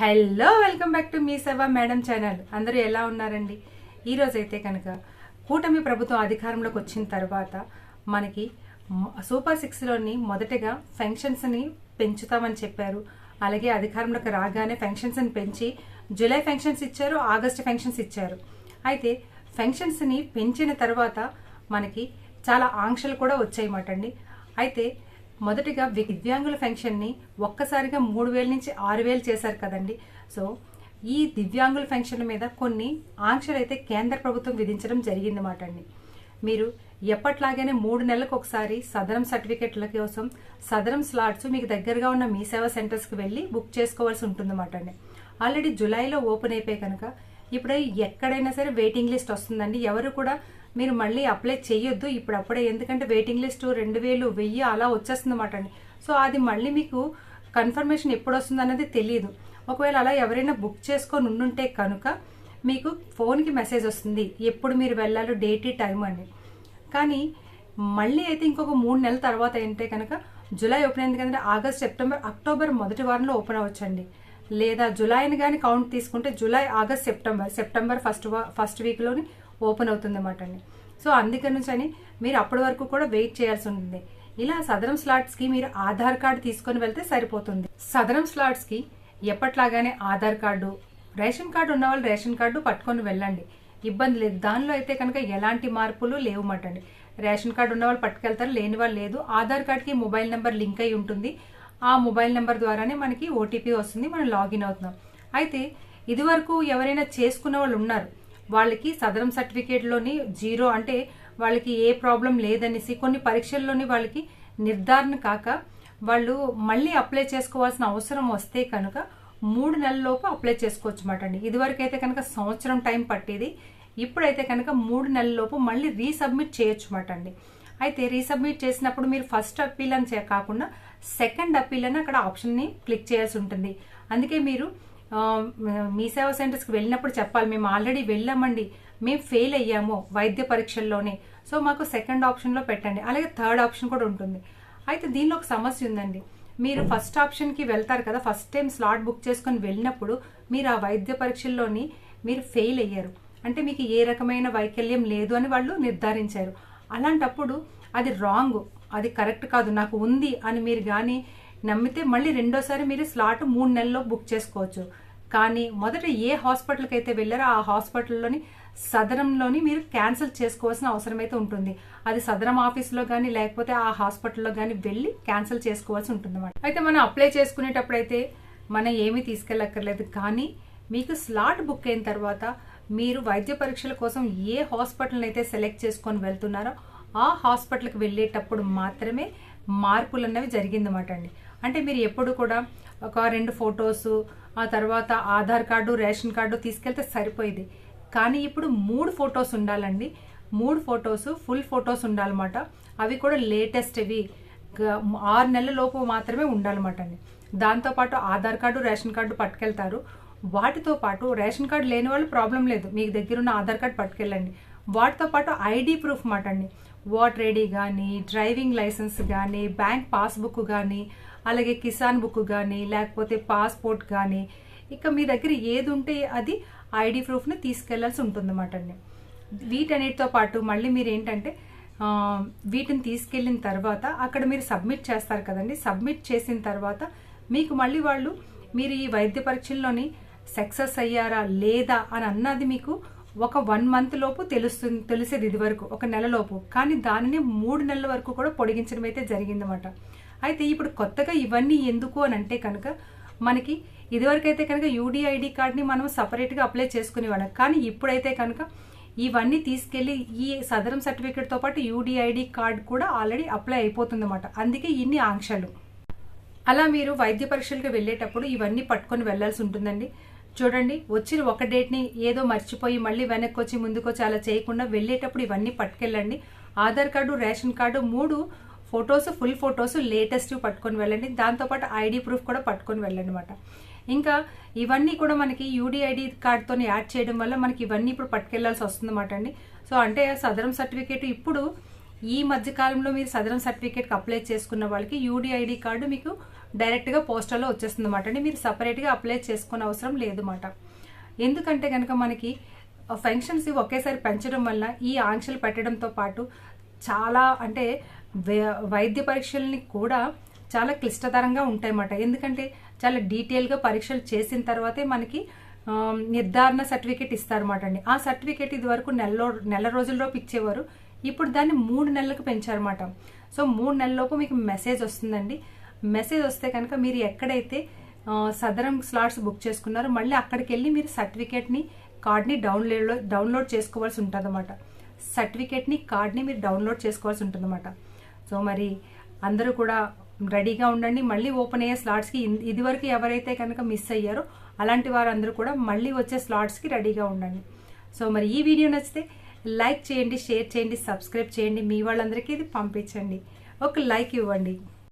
Hello welcome back to Mee Seva madam channel. అందరూ ఎలా ఉన్నారండి? ఈరోజు అయితే కనుక కూటమి ప్రభుత్వం అధికారంలోకి వచ్చిన తర్వాత మనకి సూపర్ సిక్స్లోని మొదటగా ఫెన్షన్స్ని పెంచుతామని చెప్పారు. అలాగే అధికారంలోకి రాగానే ఫెన్షన్స్ని పెంచి జూలై ఫెన్షన్స్ ఇచ్చారు ఆగస్ట్ ఫెన్షన్స్ ఇచ్చారు. అయితే ఫెన్షన్స్ని పెంచిన తర్వాత మనకి చాలా ఆంక్షలు కూడా వచ్చాయన్నమాట అండి. అయితే మొదటిగా దివ్యాంగుల పెన్షన్ని ఒక్కసారిగా మూడు వేల నుంచి ఆరు వేలు చేశారు కదండి. సో ఈ దివ్యాంగుల పెన్షన్ మీద కొన్ని ఆంక్షలు అయితే కేంద్ర ప్రభుత్వం విధించడం జరిగిందన్నమాట అండి. మీరు ఎప్పట్లాగానే మూడు నెలలకు ఒకసారి సదరం సర్టిఫికెట్ల కోసం సదరం స్లాట్స్ మీకు దగ్గరగా ఉన్న మీ సేవా సెంటర్స్కి వెళ్ళి బుక్ చేసుకోవాల్సి ఉంటుందన్నమాట అండి. ఆల్రెడీ జూలైలో ఓపెన్ అయిపోయి కనుక ఇప్పుడు ఎక్కడైనా సరే వెయిటింగ్ లిస్ట్ వస్తుందండి. ఎవరు కూడా మీరు మళ్ళీ అప్లై చేయొద్దు ఇప్పుడు అప్పుడే ఎందుకంటే వెయిటింగ్ లిస్ట్ రెండు వేలు వెయ్యి అలా వచ్చేస్తుంది అన్నమాట అండి. సో అది మళ్ళీ మీకు కన్ఫర్మేషన్ ఎప్పుడు వస్తుంది అనేది తెలియదు ఒకవేళ అలా ఎవరైనా బుక్ చేసుకొని ఉండుంటే కనుక మీకు ఫోన్కి మెసేజ్ వస్తుంది. ఎప్పుడు మీరు వెళ్ళాలో డేట్ టైం అని కానీ మళ్ళీ అయితే ఇంకొక మూడు నెలల తర్వాత ఏంటంటే కనుక జూలై ఓపెన్ అయింది కదంటే ఆగస్ట్ సెప్టెంబర్ అక్టోబర్ మొదటి వారంలో ఓపెన్ అవ్వచ్చండి. లేదా జూలైని కానీ కౌంట్ తీసుకుంటే July August September September first first వీక్లోని open అవుతుందన్నమాట అండి. సో అందుకని నుంచి అని మీరు అప్పటి వరకు కూడా వెయిట్ చేయాల్సి ఉంటుంది. ఇలా సదరం స్లాట్స్కి మీరు ఆధార్ కార్డు తీసుకొని వెళ్తే సరిపోతుంది. సదరం స్లాట్స్కి ఎప్పట్లాగానే ఆధార్ కార్డు రేషన్ కార్డు ఉన్న వాళ్ళు రేషన్ కార్డు పట్టుకొని వెళ్ళండి. ఇబ్బంది లేదు. దానిలో అయితే కనుక ఎలాంటి మార్పులు లేవు అండి. రేషన్ కార్డు ఉన్న వాళ్ళు పట్టుకెళ్తారు లేని వాళ్ళు లేదు. ఆధార్ కార్డ్కి మొబైల్ నెంబర్ లింక్ అయి ఉంటుంది. ఆ మొబైల్ నెంబర్ ద్వారానే మనకి ఓటీపీ వస్తుంది. మనం లాగిన్ అవుతున్నాం. అయితే ఇదివరకు ఎవరైనా చేసుకున్న వాళ్ళు ఉన్నారు. వాళ్ళకి సదరం సర్టిఫికేట్లోని జీరో అంటే వాళ్ళకి ఏ ప్రాబ్లం లేదనేసి కొన్ని పరీక్షల్లోని వాళ్ళకి నిర్ధారణ కాక వాళ్ళు మళ్ళీ అప్లై చేసుకోవాల్సిన అవసరం వస్తే కనుక మూడు నెలల్లోపు అప్లై చేసుకోవచ్చు మాట అండి. ఇదివరకు అయితే కనుక సంవత్సరం టైం పట్టేది. ఇప్పుడైతే కనుక మూడు నెలల్లోపు మళ్ళీ రీసబ్మిట్ చేయొచ్చు అనమాట అండి. అయితే రీసబ్మిట్ చేసినప్పుడు మీరు ఫస్ట్ అప్పీల్ అని కాకుండా సెకండ్ అప్పీల్ అని అక్కడ ఆప్షన్ని క్లిక్ చేయాల్సి ఉంటుంది. అందుకే మీరు మీ సేవా సెంటర్స్కి వెళ్ళినప్పుడు చెప్పాలి. మేము ఆల్రెడీ వెళ్ళామండి. మేము ఫెయిల్ అయ్యాము వైద్య పరీక్షల్లోనే. సో మాకు సెకండ్ ఆప్షన్లో పెట్టండి. అలాగే థర్డ్ ఆప్షన్ కూడా ఉంటుంది. అయితే దీనిలో ఒక సమస్య ఉందండి. మీరు ఫస్ట్ ఆప్షన్కి వెళ్తారు కదా ఫస్ట్ టైం స్లాట్ బుక్ చేసుకొని వెళ్ళినప్పుడు మీరు ఆ వైద్య పరీక్షల్లోని మీరు ఫెయిల్ అయ్యారు. అంటే మీకు ఏ రకమైన వైకల్యం లేదు అని వాళ్ళు నిర్ధారించారు. అలాంటప్పుడు అది రాంగ్ అది కరెక్ట్ కాదు నాకు ఉంది అని మీరు కానీ నమ్మితే మళ్ళీ రెండోసారి మీరు స్లాట్ మూడు నెలల్లో బుక్ చేసుకోవచ్చు. కానీ మొదట ఏ హాస్పిటల్కి అయితే వెళ్ళారో ఆ హాస్పిటల్లోని సదరంలోని మీరు క్యాన్సిల్ చేసుకోవాల్సిన అవసరం అయితే ఉంటుంది. అది సదరం ఆఫీస్లో కానీ లేకపోతే ఆ హాస్పిటల్లో కానీ వెళ్ళి క్యాన్సిల్ చేసుకోవాల్సి ఉంటుంది అయితే మనం అప్లై చేసుకునేటప్పుడు అయితే మనం ఏమీ తీసుకెళ్ళక్కర్లేదు. కానీ మీకు స్లాట్ బుక్ అయిన తర్వాత మీరు వైద్య పరీక్షల కోసం ఏ హాస్పిటల్ని అయితే సెలెక్ట్ చేసుకొని వెళ్తున్నారో ఆ హాస్పిటల్కి వెళ్ళేటప్పుడు మాత్రమే మార్పులు అన్నవి జరిగిందన్నమాట అండి. అంటే మీరు ఎప్పుడు కూడా ఒక రెండు ఫొటోస్ ఆ తర్వాత ఆధార్ కార్డు రేషన్ కార్డు తీసుకెళ్తే సరిపోయేది. కానీ ఇప్పుడు మూడు ఫొటోస్ ఉండాలండి. మూడు ఫొటోస్ ఫుల్ ఫొటోస్ ఉండాలన్నమాట. అవి కూడా లేటెస్ట్వి. ఇవి ఆరు నెలల లోపు మాత్రమే ఉండాలన్నమాట అండి దాంతోపాటు ఆధార్ కార్డు రేషన్ కార్డు పట్టుకెళ్తారు. వాటితో పాటు రేషన్ కార్డు లేని వాళ్ళు ప్రాబ్లం లేదు. మీకు దగ్గర ఉన్న ఆధార్ కార్డు పట్టుకెళ్ళండి. వాటితో పాటు ఐడి ప్రూఫ్ మాట అండి ఓటర్ ఐడి కానీ డ్రైవింగ్ లైసెన్స్ కానీ బ్యాంక్ పాస్బుక్ కానీ అలాగే కిసాన్ బుక్ కానీ లేకపోతే పాస్పోర్ట్ కానీ ఇక మీ దగ్గర ఏది ఉంటే అది ఐడి ప్రూఫ్ని తీసుకెళ్ళాల్సి ఉంటుందన్నమాట అండి. వీటన్నిటితో పాటు మళ్ళీ మీరు ఏంటంటే వీటిని తీసుకెళ్ళిన తర్వాత అక్కడ మీరు సబ్మిట్ చేస్తారు కదండి. సబ్మిట్ చేసిన తర్వాత మీకు మళ్ళీ వాళ్ళు మీరు ఈ వైద్య పరీక్షల్లోని సక్సెస్ అయ్యారా లేదా అని అన్నది మీకు ఒక వన్ మంత్ లోపు తెలుస్తుంది తెలిసేది ఇది వరకు ఒక నెల లోపు. కానీ దానిని మూడు నెలల వరకు కూడా పొడిగించడం అయితే జరిగిందన్నమాట. అయితే ఇప్పుడు కొత్తగా ఇవన్నీ ఎందుకు అని అంటే కనుక మనకి ఇదివరకైతే కనుక యూడిఐడి కార్డ్ని మనం సపరేట్గా అప్లై చేసుకునేవాళ్ళం. కానీ ఇప్పుడైతే కనుక ఇవన్నీ తీసుకెళ్ళి ఈ సదరం సర్టిఫికేట్తో పాటు యూడిఐడి కార్డ్ కూడా ఆల్రెడీ అప్లై అయిపోతుంది అనమాట అందుకే ఇన్ని ఆంక్షలు. అలా మీరు వైద్య పరీక్షలకు వెళ్ళేటప్పుడు ఇవన్నీ పట్టుకొని వెళ్ళాల్సి ఉంటుందండి. చూడండి వచ్చిన ఒక డేట్ని ఏదో మర్చిపోయి మళ్ళీ వెనక్కి వచ్చి ముందుకొచ్చి అలా చేయకుండా వెళ్ళేటప్పుడు ఇవన్నీ పట్టుకెళ్ళండి. ఆధార్ కార్డు రేషన్ కార్డు మూడు ఫొటోస్ ఫుల్ ఫొటోస్ లేటెస్ట్ పట్టుకొని వెళ్ళండి. దాంతోపాటు ఐడి ప్రూఫ్ కూడా పట్టుకొని వెళ్ళండి అనమాట ఇంకా ఇవన్నీ కూడా మనకి యూడిఐడి కార్డ్తో యాడ్ చేయడం వల్ల మనకి ఇవన్నీ ఇప్పుడు పట్టుకెళ్ళాల్సి వస్తుందన్నమాట అండి. సో అంటే సదరం సర్టిఫికేట్ ఇప్పుడు ఈ మధ్యకాలంలో మీరు సదరం సర్టిఫికేట్కి అప్లై చేసుకున్న వాళ్ళకి యూడిఐడి కార్డు మీకు డైరెక్ట్గా పోస్టర్లో వచ్చేస్తుంది అనమాట అండి. మీరు సపరేట్గా అప్లై చేసుకునే అవసరం లేదు అన్నమాట ఎందుకంటే కనుక మనకి ఫంక్షన్స్ ఒకేసారి పెంచడం వల్ల ఈ ఆంక్షలు పెట్టడంతో పాటు చాలా అంటే వైద్య పరీక్షల్ని కూడా చాలా క్లిష్టతరంగా ఉంటాయన్నమాట. ఎందుకంటే చాలా డీటెయిల్గా పరీక్షలు చేసిన తర్వాతే మనకి నిర్ధారణ సర్టిఫికేట్ ఇస్తారన్నమాట అండి. ఆ సర్టిఫికేట్ ఇది వరకు నెలలో నెల రోజుల్లోపు ఇచ్చేవారు. ఇప్పుడు దాన్ని మూడు నెలలకు పెంచారన్నమాట. సో మూడు నెలలలోపు మీకు మెసేజ్ వస్తుందండి. మెసేజ్ వస్తే కనుక మీరు ఎక్కడైతే సదరం స్లాట్స్ బుక్ చేసుకున్నారో మళ్ళీ అక్కడికి వెళ్ళి మీరు సర్టిఫికేట్ని కార్డ్ని డౌన్లోడ్ డౌన్లోడ్ చేసుకోవాల్సి ఉంటుంది అన్నమాట సర్టిఫికేట్ని కార్డ్ని మీరు డౌన్లోడ్ చేసుకోవాల్సి ఉంటుంది అన్నమాట సో మరి అందరూ కూడా రెడీగా ఉండండి. మళ్ళీ ఓపెన్ అయ్యే స్లాట్స్కి ఇదివరకు ఎవరైతే కనుక మిస్ అయ్యారో అలాంటి వారందరూ కూడా మళ్ళీ వచ్చే స్లాట్స్కి రెడీగా ఉండండి. సో మరి ఈ వీడియో నచ్చితే లైక్ చేయండి షేర్ చేయండి సబ్స్క్రైబ్ చేయండి. మీ వాళ్ళందరికీ ఇది పంపించండి. ఒక లైక్ ఇవ్వండి.